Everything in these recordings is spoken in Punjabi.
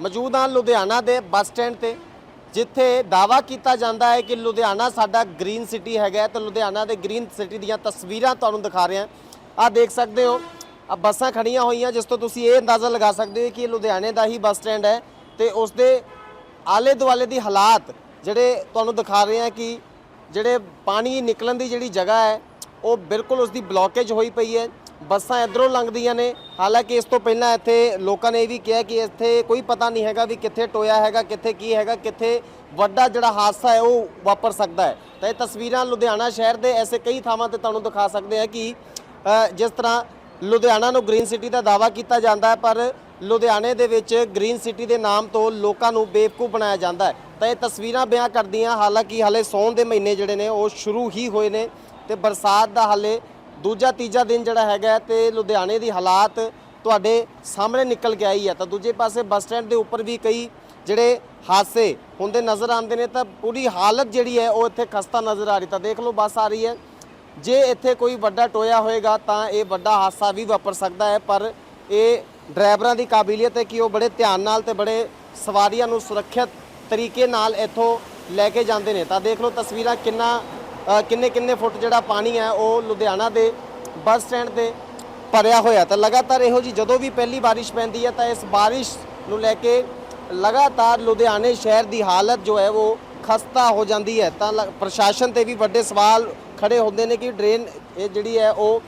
ਮੌਜੂਦ ਹਾਂ ਲੁਧਿਆਣਾ ਦੇ ਬੱਸ ਸਟੈਂਡ ਤੇ, ਜਿੱਥੇ ਦਾਵਾ ਕੀਤਾ ਜਾਂਦਾ ਹੈ ਕਿ ਲੁਧਿਆਣਾ ਸਾਡਾ ਗ੍ਰੀਨ ਸਿਟੀ ਹੈਗਾ ਹੈ। ਤੇ ਲੁਧਿਆਣਾ ਦੇ ਗ੍ਰੀਨ ਸਿਟੀ ਦੀਆਂ ਤਸਵੀਰਾਂ ਤੁਹਾਨੂੰ ਦਿਖਾ ਰਹੇ ਹਾਂ। ਆ ਦੇਖ ਸਕਦੇ ਹੋ ਆ ਬੱਸਾਂ ਖੜੀਆਂ ਹੋਈਆਂ, ਜਿਸ ਤੋਂ ਤੁਸੀਂ ਇਹ ਅੰਦਾਜ਼ਾ ਲਗਾ ਸਕਦੇ ਹੋ ਕਿ ਇਹ ਲੁਧਿਆਣੇ ਦਾ ਹੀ ਬੱਸ ਸਟੈਂਡ ਹੈ ਤੇ ਉਸ ਦੇ ਆਲੇ ਦੁਆਲੇ ਦੀ ਹਾਲਾਤ ਜਿਹੜੇ ਤੁਹਾਨੂੰ ਦਿਖਾ ਰਹੇ ਹਾਂ ਕਿ ਜਿਹੜੇ ਪਾਣੀ ਨਿਕਲਣ ਦੀ ਜਿਹੜੀ ਜਗ੍ਹਾ ਹੈ, ਉਹ ਬਿਲਕੁਲ ਉਸ ਦੀ ਬਲੌਕੇਜ ਹੋਈ ਪਈ ਹੈ। ਬੱਸਾਂ ਇਧਰੋਂ ਲੰਘਦੀਆਂ ਨੇ। ਹਾਲਾਂਕਿ ਇਸ ਤੋਂ ਪਹਿਲਾਂ ਇੱਥੇ ਲੋਕਾਂ ਨੇ ਇਹ ਵੀ ਕਿਹਾ ਕਿ ਇੱਥੇ ਕੋਈ ਪਤਾ ਨਹੀਂ ਹੈਗਾ ਵੀ ਕਿੱਥੇ ਟੋਇਆ ਹੈਗਾ, ਕਿੱਥੇ ਕੀ ਹੈਗਾ, ਕਿੱਥੇ ਵੱਡਾ ਜਿਹੜਾ ਹਾਦਸਾ ਹੈ ਉਹ ਵਾਪਰ ਸਕਦਾ ਹੈ। ਤਾਂ ਇਹ ਤਸਵੀਰਾਂ ਲੁਧਿਆਣਾ ਸ਼ਹਿਰ ਦੇ ਐਸੇ ਕਈ ਥਾਵਾਂ ਤੇ ਤੁਹਾਨੂੰ ਦਿਖਾ ਸਕਦੇ ਆ ਕਿ ਜਿਸ ਤਰ੍ਹਾਂ ਲੁਧਿਆਣਾ ਨੂੰ ਗ੍ਰੀਨ ਸਿਟੀ ਦਾ ਦਾਵਾ ਕੀਤਾ ਜਾਂਦਾ ਹੈ, ਪਰ ਲੁਧਿਆਣੇ ਦੇ ਵਿੱਚ ਗ੍ਰੀਨ ਸਿਟੀ ਦੇ ਨਾਮ ਤੋਂ ਲੋਕਾਂ ਨੂੰ ਬੇਵਕੂਫ ਬਣਾਇਆ ਜਾਂਦਾ ਹੈ। ਤਾਂ ਇਹ ਤਸਵੀਰਾਂ ਬਿਆਨ ਕਰਦੀਆਂ, ਹਾਲਾਂਕਿ ਹਾਲੇ ਸੌਣ ਦੇ ਮਹੀਨੇ ਜਿਹੜੇ ਨੇ, ਉਹ ਸ਼ੁਰੂ ਹੀ ਹੋਏ ਨੇ ਤੇ ਬਰਸਾਤ ਦਾ ਹਾਲੇ ਦੂਜਾ ਤੀਜਾ ਦਿਨ ਜਿਹੜਾ ਹੈਗਾ ਹੈ ਤੇ ਲੁਧਿਆਣੇ ਦੀ ਹਾਲਾਤ ਤੁਹਾਡੇ ਸਾਹਮਣੇ ਨਿਕਲ ਕੇ ਆਈ ਹੈ। ਤਾਂ ਦੂਜੇ ਪਾਸੇ ਬੱਸ ਸਟੈਂਡ ਦੇ ਉੱਪਰ ਵੀ ਕਈ ਜਿਹੜੇ ਹਾਦਸੇ ਹੁੰਦੇ ਨਜ਼ਰ ਆਉਂਦੇ ਨੇ, ਤਾਂ ਪੂਰੀ ਹਾਲਤ ਜਿਹੜੀ ਹੈ ਉਹ ਇੱਥੇ ਖਸਤਾ ਨਜ਼ਰ ਆ ਰਹੀ। ਤਾਂ ਦੇਖ ਲਓ, ਬੱਸ ਆ ਰਹੀ ਹੈ। ਜੇ ਇੱਥੇ ਕੋਈ ਵੱਡਾ ਟੋਇਆ ਹੋਏਗਾ ਤਾਂ ਇਹ ਵੱਡਾ ਹਾਦਸਾ ਵੀ ਵਾਪਰ ਸਕਦਾ ਹੈ, ਪਰ ਇਹ ਡਰਾਈਵਰਾਂ ਦੀ ਕਾਬਲੀਅਤ ਹੈ ਕਿ ਉਹ ਬੜੇ ਧਿਆਨ ਨਾਲ ਤੇ ਬੜੇ ਸਵਾਰੀਆਂ ਨੂੰ ਸੁਰੱਖਿਅਤ ਤਰੀਕੇ ਨਾਲ ਇੱਥੋਂ ਲੈ ਕੇ ਜਾਂਦੇ ਨੇ। ਤਾਂ ਦੇਖ ਲਓ ਤਸਵੀਰਾਂ ਕਿੰਨਾ ਕਿੰਨੇ ਕਿੰਨੇ ਫੁੱਟ ਜਿਹੜਾ ਪਾਣੀ ਹੈ ਉਹ ਲੁਧਿਆਣਾ ਦੇ ਬੱਸ ਸਟੈਂਡ ਤੇ ਭਰਿਆ ਹੋਇਆ ਤਾਂ ਲਗਾਤਾਰ ਇਹੋ ਜੀ ਜਦੋਂ ਵੀ ਪਹਿਲੀ ਬਾਰਿਸ਼ ਪੈਂਦੀ ਹੈ ਤਾਂ ਇਸ ਬਾਰਿਸ਼ ਨੂੰ ਲੈ ਕੇ ਲਗਾਤਾਰ ਲੁਧਿਆਣੇ ਸ਼ਹਿਰ ਦੀ ਹਾਲਤ ਜੋ ਹੈ ਉਹ ਖਸਤਾ ਹੋ ਜਾਂਦੀ ਹੈ। ਤਾਂ ਲ- ਪ੍ਰਸ਼ਾਸਨ ਤੇ ਵੀ ਵੱਡੇ ਸਵਾਲ ਖੜੇ ਹੁੰਦੇ ਨੇ ਕਿ ਡਰੇਨ ਇਹ ਜਿਹੜੀ ਹੈ ਉਹ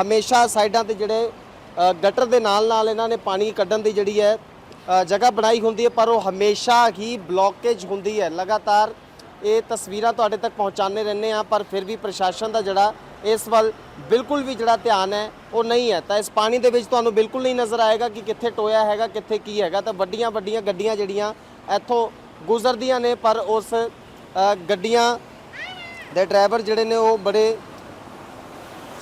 ਹਮੇਸ਼ਾ ਸਾਈਡਾਂ ਤੇ ਜਿਹੜੇ ਗਟਰ ਦੇ ਨਾਲ ਨਾਲ ਇਹਨਾਂ ਨੇ ਪਾਣੀ ਕੱਢਣ ਦੀ ਜਿਹੜੀ ਹੈ ਜਗ੍ਹਾ ਬਣਾਈ ਹੁੰਦੀ ਹੈ, ਪਰ ਉਹ ਹਮੇਸ਼ਾ ਹੀ ਬਲੌਕੇਜ ਹੁੰਦੀ ਹੈ। ਲਗਾਤਾਰ ਇਹ ਤਸਵੀਰਾਂ ਤੁਹਾਡੇ ਤੱਕ ਪਹੁੰਚਾਉਂਦੇ ਰਹਿੰਦੇ ਆ ਪਰ ਫਿਰ ਵੀ ਪ੍ਰਸ਼ਾਸਨ ਦਾ ਜਿਹੜਾ ਇਸ ਵੱਲ ਬਿਲਕੁਲ ਵੀ ਜਿਹੜਾ ਧਿਆਨ ਹੈ, ਉਹ ਨਹੀਂ ਹੈ। ਤਾਂ ਇਸ ਪਾਣੀ ਦੇ ਵਿੱਚ ਤੁਹਾਨੂੰ ਬਿਲਕੁਲ ਨਹੀਂ ਨਜ਼ਰ ਆਏਗਾ ਕਿ ਕਿੱਥੇ ਟੋਇਆ ਹੈਗਾ, ਕਿੱਥੇ ਕੀ ਹੈਗਾ। ਤਾਂ ਵੱਡੀਆਂ ਵੱਡੀਆਂ ਗੱਡੀਆਂ ਜਿਹੜੀਆਂ ਇੱਥੋਂ ਗੁਜ਼ਰਦੀਆਂ ਨੇ, ਪਰ ਉਸ ਗੱਡੀਆਂ ਦੇ ਡਰਾਈਵਰ ਜਿਹੜੇ ਨੇ, ਉਹ ਬੜੇ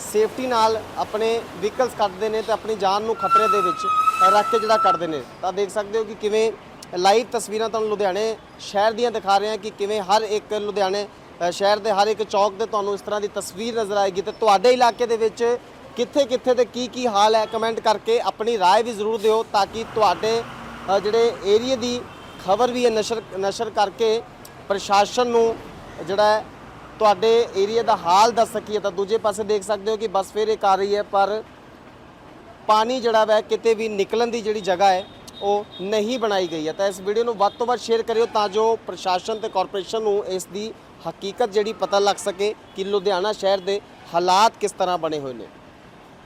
ਸੇਫਟੀ ਨਾਲ ਆਪਣੇ ਵਹੀਕਲਸ ਕੱਢਦੇ ਨੇ ਤੇ ਆਪਣੀ ਜਾਨ ਨੂੰ ਖਤਰੇ ਦੇ ਵਿੱਚ ਰੱਖ ਕੇ ਜਿਹੜਾ ਕੱਢਦੇ ਨੇ। ਤਾਂ ਦੇਖ ਸਕਦੇ ਹੋ ਕਿ ਕਿਵੇਂ ਲਾਈਵ ਤਸਵੀਰਾਂ ਤੁਹਾਨੂੰ ਲੁਧਿਆਣੇ ਸ਼ਹਿਰ ਦੀਆਂ ਦਿਖਾ ਰਹੇ ਹਾਂ ਕਿ ਕਿਵੇਂ ਹਰ ਇੱਕ ਲੁਧਿਆਣੇ ਅ, ਸ਼ਹਿਰ ਦੇ ਹਰ ਇੱਕ ਚੌਕ ਤੇ ਤੁਹਾਨੂੰ ਇਸ ਤਰ੍ਹਾਂ ਦੀ ਤਸਵੀਰ ਨਜ਼ਰ ਆਏਗੀ ਤੇ ਤੁਹਾਡੇ ਇਲਾਕੇ ਦੇ ਵਿੱਚ ਕਿੱਥੇ ਕਿੱਥੇ ਤੇ ਕੀ ਕੀ ਹਾਲ ਹੈ ਕਮੈਂਟ ਕਰਕੇ ਆਪਣੀ رائے ਵੀ ਜ਼ਰੂਰ ਦਿਓ ਤਾਂ ਕਿ ਤੁਹਾਡੇ ਅ, ਜਿਹੜੇ ਏਰੀਆ ਦੀ ਖਬਰ ਵੀ ਹੈ ਨਸ਼ਰ ਨਸ਼ਰ ਕਰਕੇ ਪ੍ਰਸ਼ਾਸਨ ਨੂੰ ਜਿਹੜਾ ਹੈ ਤੁਹਾਡੇ ਏਰੀਆ ਦਾ ਹਾਲ ਦੱਸ ਸਕੀਏ ਤਾਂ ਦੂਜੇ ਪਾਸੇ ਦੇਖ ਸਕਦੇ ਹੋ ਕਿ ਬੱਸ ਫੇਰ ਇੱਕ ਆ ਰਹੀ ਹੈ ਪਰ ਪਾਣੀ ਜਿਹੜਾ ਵੈ ਕਿਤੇ ਵੀ ਨਿਕਲਣ ਦੀ ਜਿਹੜੀ ਜਗ੍ਹਾ ਹੈ ਉਹ ਨਹੀਂ ਬਣਾਈ ਗਈ ਹੈ। ਤਾਂ ਇਸ ਵੀਡੀਓ ਨੂੰ ਵੱਧ ਤੋਂ ਵੱਧ ਸ਼ੇਅਰ ਕਰਿਓ ਤਾਂ ਜੋ ਪ੍ਰਸ਼ਾਸਨ ਤੇ ਕਾਰਪੋਰੇਸ਼ਨ ਨੂੰ ਇਸ ਦੀ ਹਕੀਕਤ ਜਿਹੜੀ ਪਤਾ ਲੱਗ ਸਕੇ ਕਿ ਲੁਧਿਆਣਾ ਸ਼ਹਿਰ ਦੇ ਹਾਲਾਤ ਕਿਸ ਤਰ੍ਹਾਂ ਬਣੇ ਹੋਏ ਨੇ।